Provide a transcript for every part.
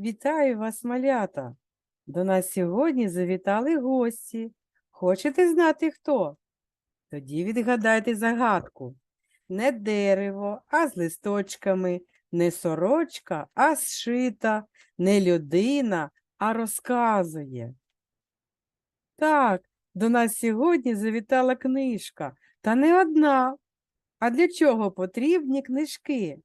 Вітаю вас, малята! До нас сьогодні завітали гості. Хочете знати хто? Тоді відгадайте загадку. Не дерево, а з листочками, не сорочка, а зшита, не людина, а розказує. Так, до нас сьогодні завітала книжка, та не одна. А для чого потрібні книжки?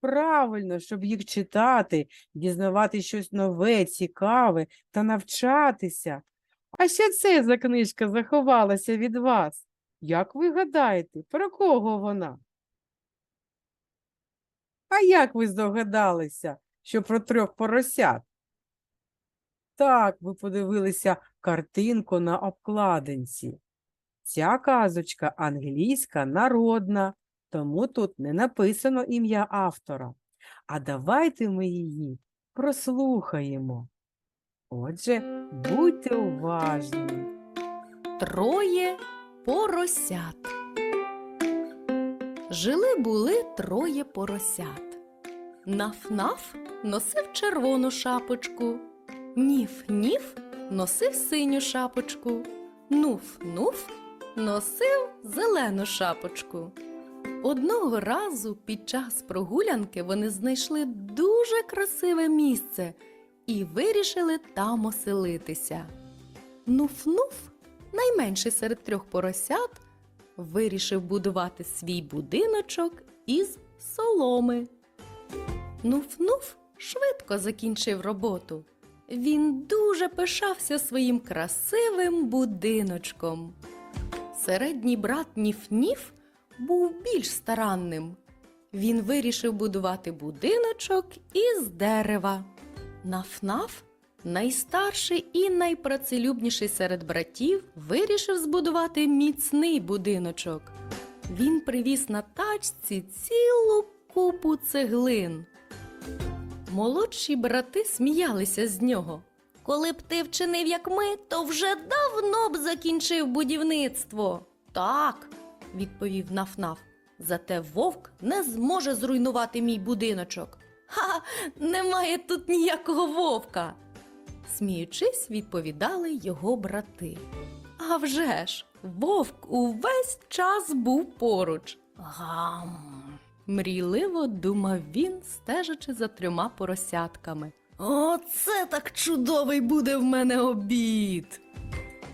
Правильно, щоб їх читати, дізнавати щось нове, цікаве та навчатися. А що це за книжка заховалася від вас? Як ви гадаєте, про кого вона? А як ви здогадалися, що про трьох поросят? Так, ви подивилися картинку на обкладинці. Ця казочка англійська народна, тому тут не написано ім'я автора. А давайте ми її прослухаємо. Отже, будьте уважні. Троє поросят. Жили були троє поросят. Наф-наф носив червону шапочку. Ніф-ніф носив синю шапочку. Нуф-нуф носив зелену шапочку. Одного разу під час прогулянки вони знайшли дуже красиве місце і вирішили там оселитися. Нуф-нуф найменший серед трьох поросят, вирішив будувати свій будиночок із соломи. Нуф-нуф швидко закінчив роботу. Він дуже пишався своїм красивим будиночком. Середній брат Ніф-Ніф був більш старанним. Він вирішив будувати будиночок із дерева. Наф-наф Найстарший і найпрацелюбніший серед братів вирішив збудувати міцний будиночок. Він привіз на тачці цілу купу цеглин. Молодші брати сміялися з нього. Коли б ти вчинив, як ми, то вже давно б закінчив будівництво. Так, відповів Наф-Наф. Зате вовк не зможе зруйнувати мій будиночок. Ха, немає тут ніякого вовка сміючись, відповідали його брати. А вже ж, вовк увесь час був поруч. Гам. Мрійливо думав він, стежачи за трьома поросятками. Оце так чудовий буде в мене обід.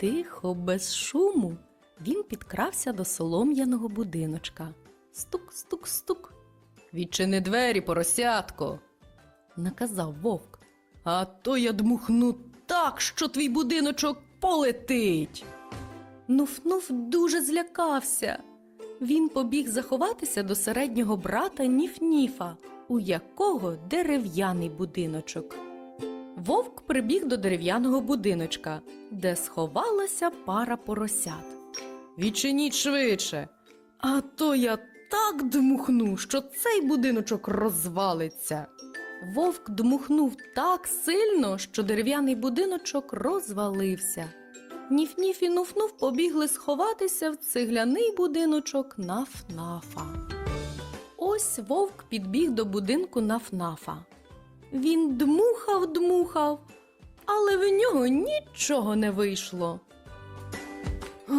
Тихо, без шуму, він підкрався до солом'яного будиночка. Стук, стук, стук. Відчини двері, поросятко, наказав вовк. А то я дмухну так, що твій будиночок полетить. Нуф-нуф дуже злякався. Він побіг заховатися до середнього брата Ніф-Ніфа, у якого дерев'яний будиночок. Вовк прибіг до дерев'яного будиночка, де сховалася пара поросят. Відчиніть швидше, а то я так дмухну, що цей будиночок розвалиться. Вовк дмухнув так сильно, що дерев'яний будиночок розвалився. Ніф-ніф і нуф-нуф побігли сховатися в цегляний будиночок Наф-нафа. Ось вовк підбіг до будинку Наф-нафа. Він дмухав, дмухав, але в нього нічого не вийшло.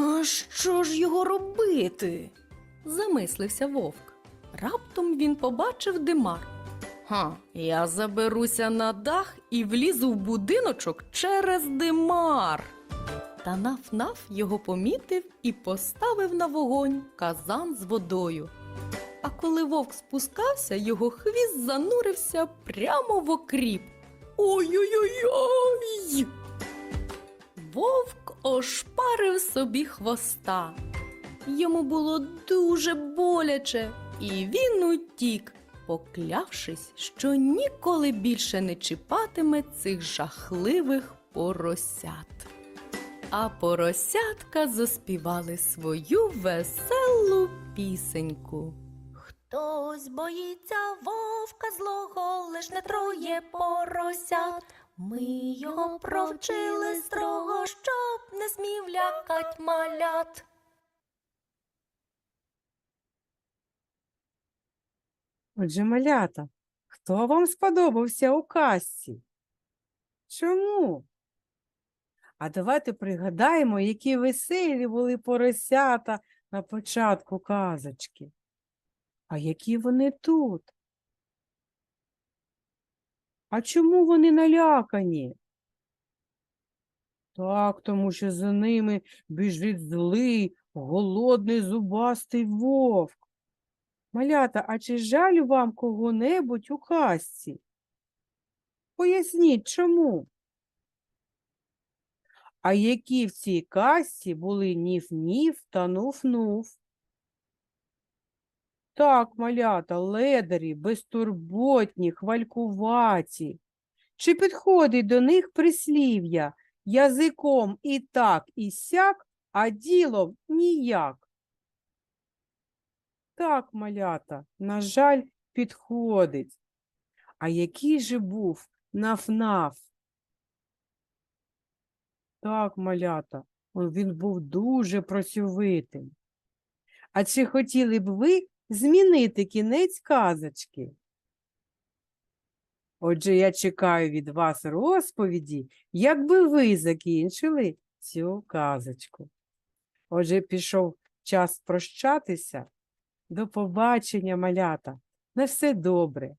А що ж його робити? замислився вовк. Раптом він побачив димар. Ха, я заберуся на дах і влізу в будиночок через димар. Та наф-наф його помітив і поставив на вогонь казан з водою. А коли вовк спускався, його хвіст занурився прямо в окріп. Ой-ой-ой! Вовк ошпарив собі хвоста. Йому було дуже боляче, і він утік, поклявшись, що ніколи більше не чіпатиме цих жахливих поросят. А поросятка заспівали свою веселу пісеньку. Хтось боїться вовка злого, лиш не троє поросят. Ми його провчили строго, щоб не смів лякать малят. Отже, малята, Хто вам сподобався у казці? Чому? А давайте пригадаємо, які веселі були поросята на початку казочки. А які вони тут? А чому вони налякані? Так, тому що за ними біжить злий, голодний зубастий вовк. Малята, а чи жаль вам кого-небудь у казці? Поясніть, чому? А які в цій казці були ніф-ніф та нуф-нуф? Так, малята, ледарі, безтурботні, хвалькуваті. Чи підходить до них прислів'я язиком і так, і сяк, а ділом ніяк? Так, малята, на жаль, підходить. А який же був наф-наф? Так, малята, він був дуже працьовитим. А чи хотіли б ви змінити кінець казочки? Отже, я чекаю від вас розповіді, якби ви закінчили цю казочку. Отже, пішов час прощатися. До побачення, малята. На все добре.